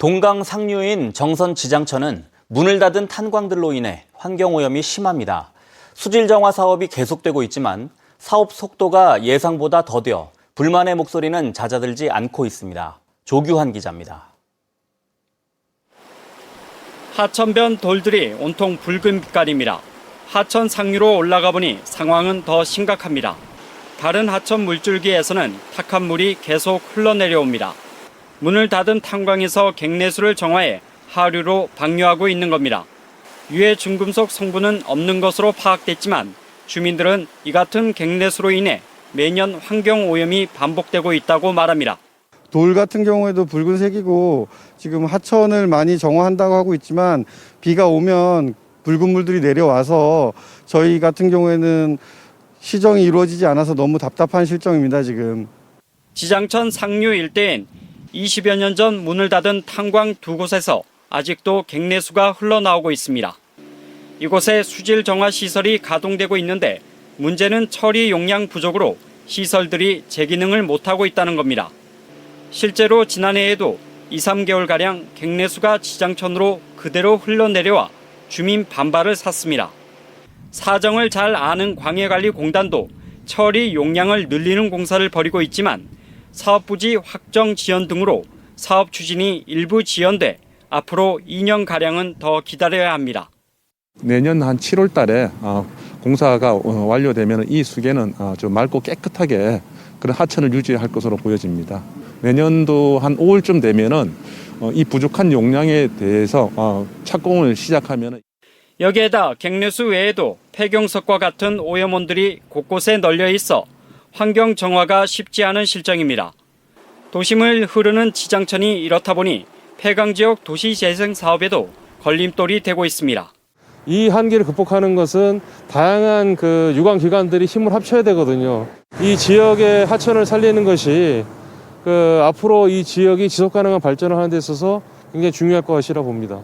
동강 상류인 정선 지장천은 문을 닫은 탄광들로 인해 환경오염이 심합니다. 수질 정화 사업이 계속되고 있지만 사업 속도가 예상보다 더뎌 불만의 목소리는 잦아들지 않고 있습니다. 조규환 기자입니다. 하천변 돌들이 온통 붉은 빛깔입니다. 하천 상류로 올라가 보니 상황은 더 심각합니다. 다른 하천 물줄기에서는 탁한 물이 계속 흘러내려옵니다. 문을 닫은 탄광에서 갱내수를 정화해 하류로 방류하고 있는 겁니다. 유해 중금속 성분은 없는 것으로 파악됐지만 주민들은 이 같은 갱내수로 인해 매년 환경 오염이 반복되고 있다고 말합니다. 돌 같은 경우에도 붉은색이고 지금 하천을 많이 정화한다고 하고 있지만 비가 오면 붉은 물들이 내려와서 저희 같은 경우에는 시정이 이루어지지 않아서 너무 답답한 실정입니다, 지금. 지장천 상류 일대엔 20여 년 전 문을 닫은 탄광 두 곳에서 아직도 갱내수가 흘러나오고 있습니다. 이곳에 수질 정화 시설이 가동되고 있는데 문제는 처리 용량 부족으로 시설들이 제 기능을 못하고 있다는 겁니다. 실제로 지난해에도 2, 3개월가량 갱내수가 지장천으로 그대로 흘러내려와 주민 반발을 샀습니다. 사정을 잘 아는 광해관리공단도 처리 용량을 늘리는 공사를 벌이고 있지만 사업부지 확정 지연 등으로 사업 추진이 일부 지연돼 앞으로 2년가량은 더 기다려야 합니다. 내년 한 7월 달에 어, 공사가 어, 완료되면 이 수계는 어, 좀 맑고 깨끗하게 그런 하천을 유지할 것으로 보여집니다. 내년도 한 5월쯤 되면은 어, 이 부족한 용량에 대해서 어, 착공을 시작하면 여기에다 갱내수 외에도 폐경석과 같은 오염원들이 곳곳에 널려 있어 환경 정화가 쉽지 않은 실정입니다. 도심을 흐르는 지장천이 이렇다 보니 폐강 지역 도시 재생 사업에도 걸림돌이 되고 있습니다. 이 한계를 극복하는 것은 다양한 그 유관 기관들이 힘을 합쳐야 되거든요. 이 지역의 하천을 살리는 것이 그 앞으로 이 지역이 지속 가능한 발전을 하는 데 있어서 굉장히 중요할 것이라 봅니다.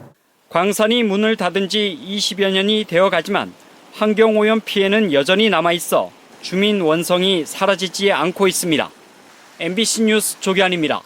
광산이 문을 닫은 지 20여 년이 되어 가지만 환경 오염 피해는 여전히 남아 있어 주민 원성이 사라지지 않고 있습니다. MBC 뉴스 조기환입니다.